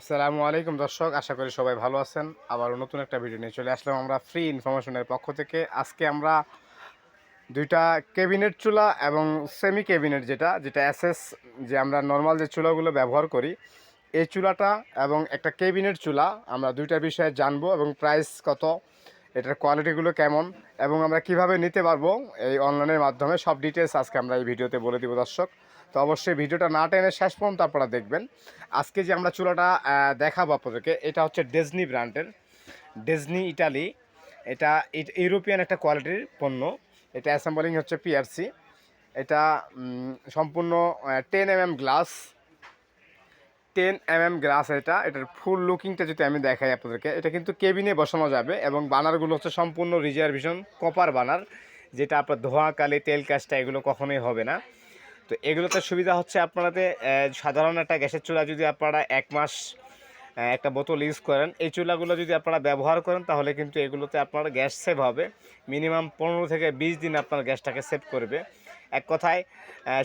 আসসালামু আলাইকুম দর্শক, আশা করি সবাই ভালো আছেন। আবার নতুন একটা ভিডিও নিয়ে চলে আসলাম আমরা ফ্রি ইনফরমেশনের পক্ষ থেকে। আজকে আমরা দুইটা ক্যাবিনেট চুলা এবং সেমি ক্যাবিনেট যেটা যেটা অ্যাসেস যে আমরা নর্মাল যে চুলাগুলো ব্যবহার করি, এই চুলাটা এবং একটা ক্যাবিনেট চুলা আমরা দুইটা বিষয়ে জানব এবং প্রাইস কত, এটার কোয়ালিটিগুলো কেমন এবং আমরা কীভাবে নিতে পারব এই অনলাইনের মাধ্যমে। সব ডিটেলস আজকে আমরা এই ভিডিওতে বলে দিব দর্শক। তো অবশ্যই ভিডিওটা না টেনে শেষ পর্যন্ত আপনারা দেখবেন। আজকে যে আমরা চুলাটা দেখাবো আপনাদেরকে, এটা হচ্ছে ডেজনি ব্র্যান্ডের। ডেজনি ইটালি এটা ইউরোপিয়ান একটা কোয়ালিটির পণ্য। এটা অ্যাসেম্বলিং হচ্ছে পিআরসি এটা সম্পূর্ণ ten M M glass ten M M glass এটা, এটার ফুল লুকিংটা যদি আমি দেখাই আপনাদেরকে, এটা কিন্তু কেবিনে বসানো যাবে এবং বানারগুলো হচ্ছে সম্পূর্ণ রিজার্ভেশন কপার বানার যেটা আপনার ধোঁয়া, কালি, তেল কাজটা এগুলো কখনোই হবে না। তো এগুলোতে সুবিধা হচ্ছে আপনাদের সাধারণ একটা গ্যাসের চুলা যদি আপনারা এক মাস একটা বোতল ইউজ করেন, এই চুলাগুলো যদি আপনারা ব্যবহার করেন তাহলে কিন্তু এগুলোতে আপনার গ্যাস সেভ হবে। মিনিমাম পনেরো থেকে বিশ দিন আপনার গ্যাসটাকে সেভ করবে। এক কথায়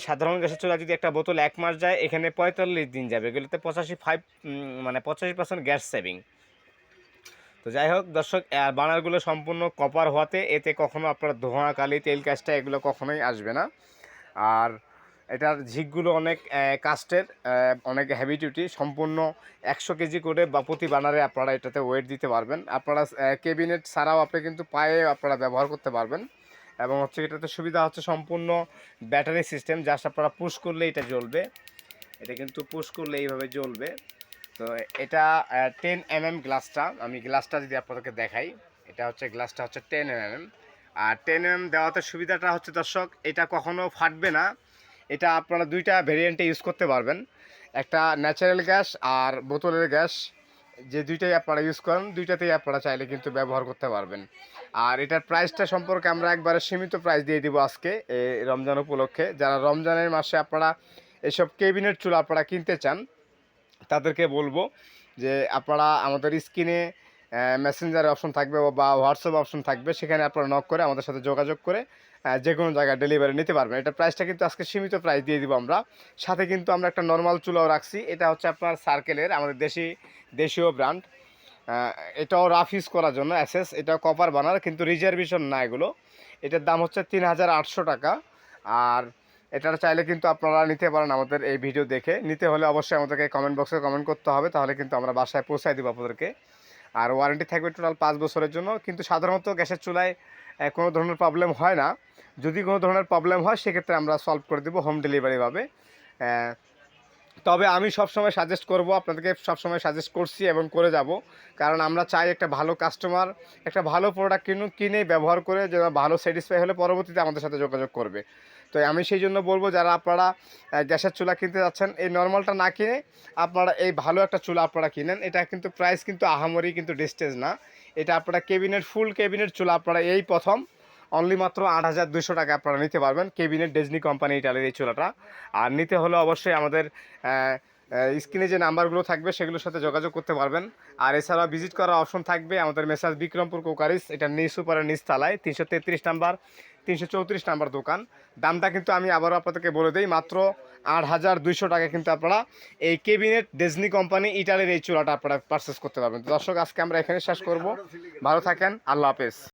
সাধারণ গ্যাসের চুলা যদি একটা বোতল এক মাস যায়, এখানে পঁয়তাল্লিশ দিন যাবে। এগুলোতে পঁচাশি ফাইভ মানে পঁচাশি পার্সেন্ট গ্যাস সেভিং। তো যাই হোক, দর্শক বানারগুলো সম্পূর্ণ কপার হওয়াতে এতে কখনো আপনার ধোঁয়া, কালি, তেল কাজটা এগুলো কখনোই আসবে না। আর এটার ঝিকগুলো অনেক কাস্টের অনেক হেভি ডিউটি সম্পূর্ণ একশো কেজি করে বা প্রতি বানারে আপনারা এটাতে ওয়েট দিতে পারবেন। আপনারা কেবিনেট ছাড়াও আপনি কিন্তু পায়ে আপনারা ব্যবহার করতে পারবেন। এবং হচ্ছে এটাতে সুবিধা হচ্ছে সম্পূর্ণ ব্যাটারি সিস্টেম জাস্ট আপনারা পুশ করলে এটা জ্বলবে। এটা কিন্তু পুশ করলে এইভাবে জ্বলবে। তো এটা টেন এম এম গ্লাসটা আমি গ্লাসটা যদি আপনাদেরকে দেখাই, এটা হচ্ছে গ্লাসটা হচ্ছে টেন এম এম আর টেন এম দেওয়াতে সুবিধাটা হচ্ছে, দর্শক, এটা কখনো ফাটবে না। এটা আপনারা দুইটা ভেরিয়েন্টে ইউজ করতে পারবেন। একটা ন্যাচারাল গ্যাস আর বোতলের গ্যাস যে দুইটাই আপনারা ইউজ করেন, দুইটাতেই আপনারা চাইলে কিন্তু ব্যবহার করতে পারবেন। আর এটার প্রাইসটা সম্পর্কে আমরা একবারে সীমিত প্রাইস দিয়ে দিব আজকে এই রমজান উপলক্ষে। যারা রমজানের মাসে আপনারা এসব কেবিনেট চুলা আপনারা কিনতে চান, তাদেরকে বলব যে আপনারা আমাদের স্ক্রিনে মেসেঞ্জার অপশন থাকবে বা হোয়াটসঅ্যাপ অপশন থাকবে, সেখানে আপনারা নক করে আমাদের সাথে যোগাযোগ করে যে কোনো জায়গায় ডেলিভারি নিতে পারবেন। এটা প্রাইসটা কিন্তু আজকে সীমিত প্রাইস দিয়ে দিব আমরা। সাথে কিন্তু আমরা একটা নর্মাল চুলাও রাখছি। এটা হচ্ছে আপনার সার্কেলের আমাদের দেশি, দেশীয় ব্র্যান্ড এটাও রাফ ইউজ করার জন্য অ্যাসেস এটা কপার বানার, কিন্তু রিজার্ভেশন না এগুলো। এটার দাম হচ্ছে তিন হাজার আটশো টাকা। আর এটা চাইলে কিন্তু আপনারা নিতে পারেন আমাদের এই ভিডিও দেখে। নিতে হলে অবশ্যই আমাদেরকে কমেন্ট বক্সে কমেন্ট করতে হবে, তাহলে কিন্তু আমরা বাসায় পৌঁছায় দেবো আপনাদেরকে। আর ওয়ারেন্টি থাকবে টোটাল পাঁচ বছরের জন্য। কিন্তু সাধারণত গ্যাসের চুলায় কোনো ধরনের প্রবলেম হয় না। যদি কোনো ধরনের প্রবলেম হয়, সেক্ষেত্রে আমরা সলভ করে দেবো হোম ডেলিভারিভাবে তবে আমি সবসময় সাজেস্ট করব, আপনাদেরকে সবসময় সাজেস্ট করছি এবং করে যাব। কারণ আমরা চাই একটা ভালো কাস্টমার একটা ভালো প্রোডাক্ট কিনুক, কিনে ব্যবহার করে যেন ভালো স্যাটিসফাই হলে পরবর্তীতে আমাদের সাথে যোগাযোগ করবে। তো আমি সেই জন্য বলব, যারা আপনারা গ্যাসের চুলা কিনতে যাচ্ছেন, এই নর্মালটা না কিনে আপনারা এই ভালো একটা চুলা আপনারা কিনেন। এটা কিন্তু প্রাইস কিন্তু আহামরি কিন্তু ডিস্টেজ না। এটা আপনারা কেবিনেট ফুল কেবিনেট চুলা আপনারা এই প্রথম অনলি মাত্র আট হাজার দুশো টাকা আপনারা নিতে পারবেন কেবিনেট ডেজনি কোম্পানি ইটালির এই চুলাটা। আর নিতে হলে অবশ্যই আমাদের স্ক্রিনে যে নাম্বারগুলো থাকবে সেগুলোর সাথে যোগাযোগ করতে পারবেন। আর এছাড়াও ভিজিট করার অপশন থাকবে আমাদের মেসাজ বিক্রমপুর কোকারিস এটা নিউ সুপারের নিচতলায় তিনশো তেত্রিশ নাম্বার, তিনশো চৌত্রিশ নাম্বার দোকান। দামটা কিন্তু আমি আবারও আপনাদেরকে বলে দিই, মাত্র আট হাজার দুইশো টাকা কিন্তু আপনারা এই কেবিনেট ডেজনি কোম্পানি ইটালির এই চুলাটা আপনারা পারচেস করতে পারবেন। দর্শক, আজকে আমরা এখানে শেষ করব। ভালো থাকেন, আল্লাহ হাফেজ।